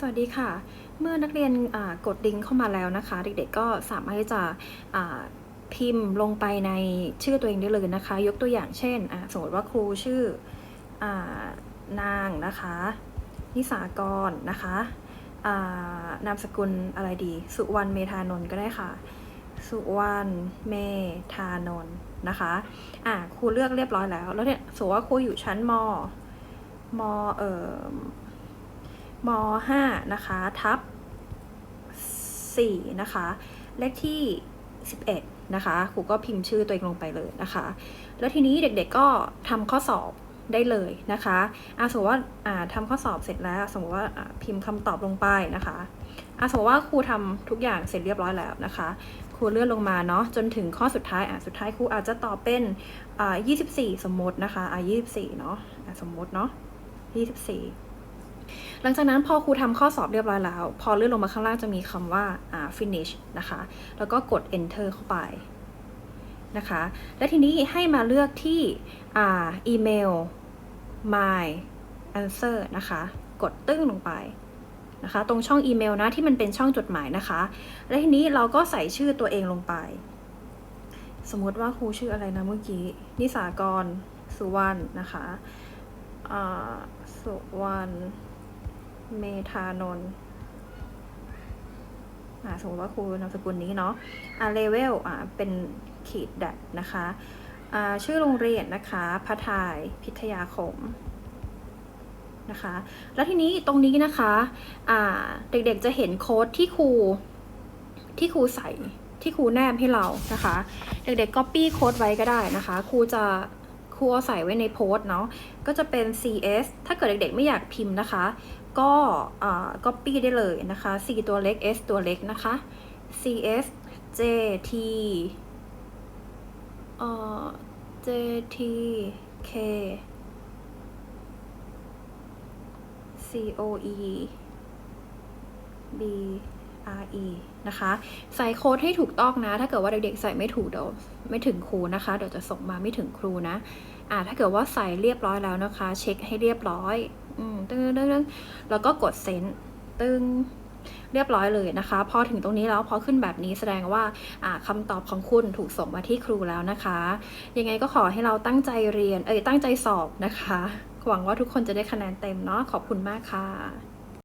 สวัสดีค่ะ เมื่อนักเรียนกดลิงก์เข้ามาแล้วนะคะ เด็กๆก็สามารถที่จะพิมพ์ลงไปในชื่อตัวเองได้เลยนะคะ ยกตัวอย่างเช่นสมมติว่าครูชื่อานางนะคะ นิสากรนะคะานามสกุลอะไรดี สุวรรณเมธานนท์ก็ได้ค่ะ สุวรรณเมธานนท์นะคะอ่าครูเลือกเรียบร้อยแล้ว แล้วเนี่ยสมมติว่าครูอยู่ชั้นมมเอ่อ ม5นะคะทับ4นะคะ เลขที่ 11 นะคะครูก็พิมพ์ชื่อตัวเองลงไปเลยนะคะ แล้วทีนี้เด็กๆก็ทำข้อสอบได้เลยนะคะอะสมมติว่าาทำข้อสอบเสร็จแล้ว สมมติว่าาพิมพ์คำตอบลงไปนะคะอะสมมติว่าครูทำทุกอย่างเสร็จเรียบร้อยแล้วนะคะ ครูเลื่อนลงมาเนาะจนถึงข้อสุดท้ายอะสุดท้ายครูอาจจะตอบเป็นอ่า24 สมมตินะคะอ่า24 เนาะอะสมมติเนาะ24 หลังจากนั้นพอครูทำข้อสอบเรียบร้อยแล้ว พอเลื่อนลงมาข้างล่างจะมีคำว่า finish นะคะ แล้วก็กด enter เข้าไปนะคะ และทีนี้ให้มาเลือกที่อ่า email my answer นะคะ กดตึ้งลงไปนะคะ ตรงช่องอีเมลนะที่มันเป็นช่องจดหมายนะคะ และทีนี้เราก็ใส่ชื่อตัวเองลงไป สมมติว่าครูชื่ออะไรนะเมื่อกี้ นิสากร สุวรรณนะคะ สุวรรณ เมธานนท์อ่าสมมติว่าครูนามสกุลนี้เนาะอ่าเลเวลอ่าเป็นขีดดัดนะคะอ่าชื่อโรงเรียนนะคะพระทายพิทยาคมนะคะ แล้วทีนี้ตรงนี้นะคะอ่าเด็กๆจะเห็นโค้ดที่ครูที่ครูใส่ที่ครูแนบให้เรานะคะ เด็กๆ copy โค้ดไว้ก็ได้นะคะ ครูจะ ครูเอาใส่ไว้ในโพสต์เนาะก็จะเป็น CS ถ้าเกิดเด็กๆไม่อยากพิมพ์นะคะ ก็อ่า copy ได้เลยนะคะ C ตัวเล็ก S ตัวเล็กนะคะ CS J T เอ่อ J T K C O E B R E นะคะ ใส่โค้ดให้ถูกต้องนะ ถ้าเกิดว่าเด็กๆใส่ไม่ถูกเดี๋ยวไม่ถึงครูนะคะ เดี๋ยวจะส่งมาไม่ถึงครูนะอ่าถ้าเกิดว่าใส่เรียบร้อยแล้วนะคะ เช็คให้เรียบร้อยอืมตึ้งตึ้งตึ้งแล้วก็กดเซ็นตึ้งเรียบร้อยเลยนะคะ พอถึงตรงนี้แล้วพอขึ้นแบบนี้แสดงว่าอ่าคำตอบของคุณถูกส่งมาที่ครูแล้วนะคะ ยังไงก็ขอให้เราตั้งใจเรียนเอ้ยตั้งใจสอบนะคะ หวังว่าทุกคนจะได้คะแนนเต็มเนาะขอบคุณมากค่ะ